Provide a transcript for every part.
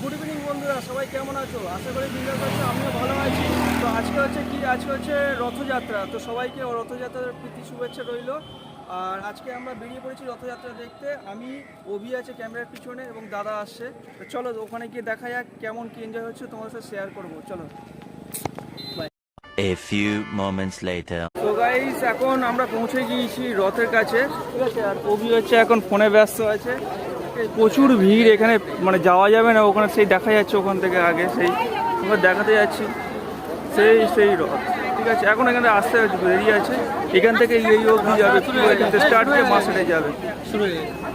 Good evening বন্ধুরা সবাই কেমন আছো? আশা করি দিনটা করছ আমিও ভালো আছি। তো আজকে হচ্ছে কি? আজকে হচ্ছে রথযাত্রা। তো সবাইকে রথযাত্রার প্রীতি শুভেচ্ছা রইল। আর আজকে আমরা বেরিয়ে পড়েছি রথযাত্রা দেখতে। আমি অভি আছে ক্যামেরার পিছনে এবং দাদা আসছে। তো চলো ওখানে গিয়ে দেখা যাক কেমন কি এনজয় হচ্ছে। তোমার সাথে শেয়ার করব। চলো। A few moments later. তো গাইস এখন আমরা পৌঁছে গিয়েছি রথের কাছে। ঠিক আছে? আর অভি হচ্ছে এখন ফোনে ব্যস্ত আছে। প্রচুর ভিড় এখানে মানে যাওয়া যাবে না, ওখানে সেই দেখা যাচ্ছে ওখান থেকে আগে, সেই আমরা দেখাতে যাচ্ছি। সেই সেই রথ ঠিক আছে, এখন এখানে আসতে দেরি আছে এখান থেকে এই অবধি যাবে স্টার্ট হয়ে মাসেটে যাবে।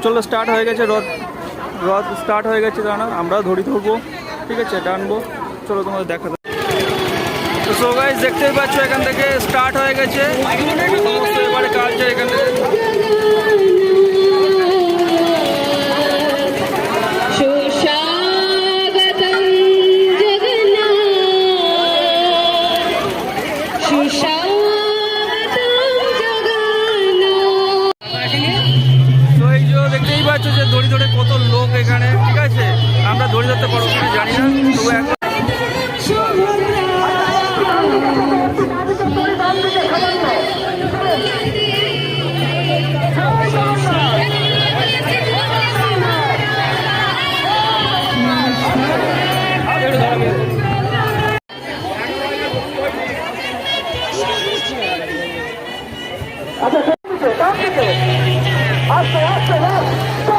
চলো স্টার্ট হয়ে গেছে রথ। রথ স্টার্ট হয়ে গেছে দাঁড়া আমরা ধরি ধরবো। ঠিক আছে, টানবো। চলো, তোমাদের দেখাতে। তো সো দেখতেই পাচ্ছ, এখান থেকে স্টার্ট হয়ে গেছে। এবারে কালচার এখান থেকে দড়ি ধরতে পারব জানি না তবু এখন রবি টাচ করেছিস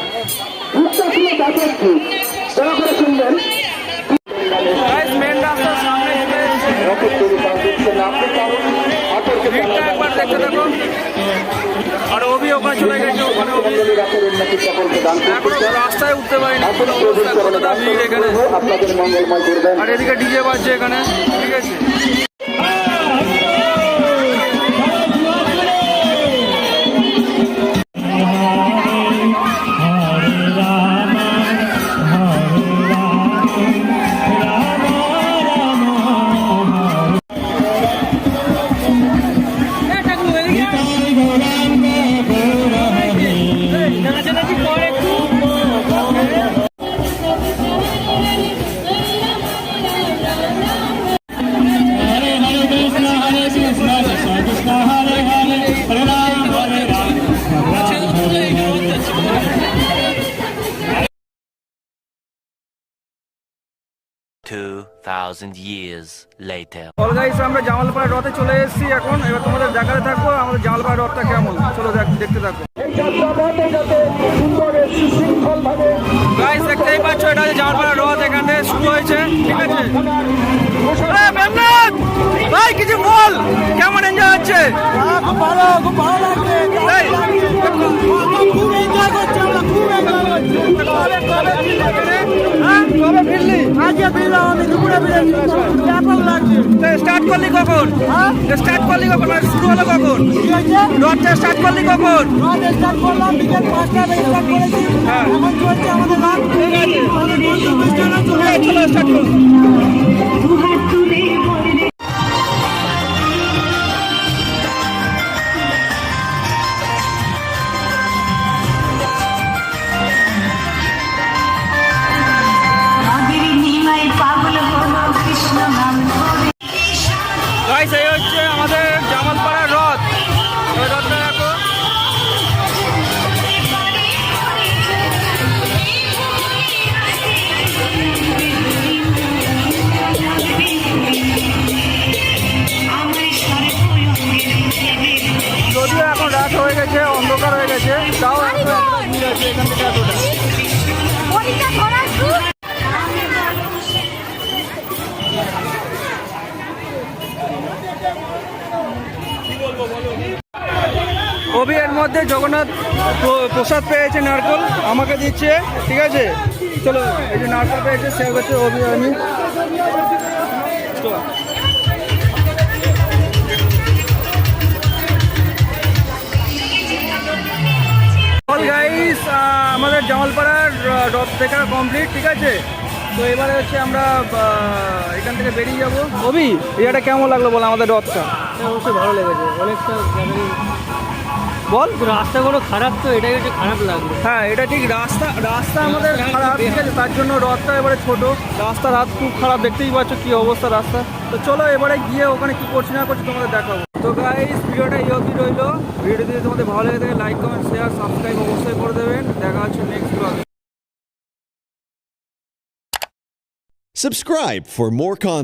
ঠিক দয়া করে শুনবেন আর অভি ওখানে চলে গেছে ওখানে এখনও রাস্তায় উঠতে পারিনি এখানে আর এদিকে ডিজে বাজছে এখানে। ঠিক আছে। Two thousand years later. All guys আমরা জামালপাড়া রথে চলে এসেছি এখন। এবার তোমাদের দেখাতে থাকব আমাদের জামালপাড়া রথটা কেমন। চলো দেখ- দেখতে থাকো। এই যাত্রাপথে যাতে সুন্দর সুশৃঙ্খল ভাবে গাইস দেখতেই পাচ্ছ এটা হচ্ছে জামালপাড়া রথ এখান শুরু হয়েছে। ঠিক আছে? মেমনাথ! ভাই কিছু বল! কেমন এনজয় হচ্ছে? খুব ভালো খুব ভালো লাগছে এই, খুব এনজয় করছি আমরা খুব এনজয় করছি। কবে কবে ফিরলি? স্টার্ট করলি কখন? স্টার্ট করলি কখন? মানে শুরু হলো কখন? রথটা স্টার্ট করলি কখন? স্টার্ট করলাম বিকেল পাঁচটা স্টার্ট করেছি। হ্যাঁ। এখন চলছে আমাদের রাত। চলে হ্যাঁ, স্টার্ট করো। গাইস এই হচ্ছে আমাদের জামালপাড়ার অভি এর মধ্যে জগন্নাথ প্রসাদ পেয়েছে নারকল, আমাকে দিচ্ছে, ঠিক আছে? চলো, এই যে নারকল পেয়েছে, সে হচ্ছে অভি আমি। আমাদের জামালপাড়ার রথ দেখা কমপ্লিট ঠিক আছে? তো এবারে হচ্ছে আমরা এখান থেকে বেরিয়ে যাব। অভি এটা কেমন লাগল বল আমাদের রথটা? অবশ্যই ভালো লেগেছে। অনেকটা বল। রাস্তাগুলো খারাপ তো এটাই হচ্ছে খারাপ লাগল হ্যাঁ এটা ঠিক। রাস্তা রাস্তা আমাদের খারাপ। ঠিক আছে তার জন্য রথটা এবারে ছোট। রাস্তা রাত খুব খারাপ দেখতেই পাচ্ছ কি অবস্থা রাস্তা। তো চলো এবারে গিয়ে ওখানে কি করছি না করছি তোমাদের দেখাবো। তো গাইস ভিডিওটা এই অবধি রইল। ভিডিও যদি তোমাদের ভালো লেগে থাকে লাইক কমেন্ট শেয়ার সাবস্ক্রাইব অবশ্যই করে দেবেন। দেখা হচ্ছে নেক্সট ব্লগে Subscribe for more content.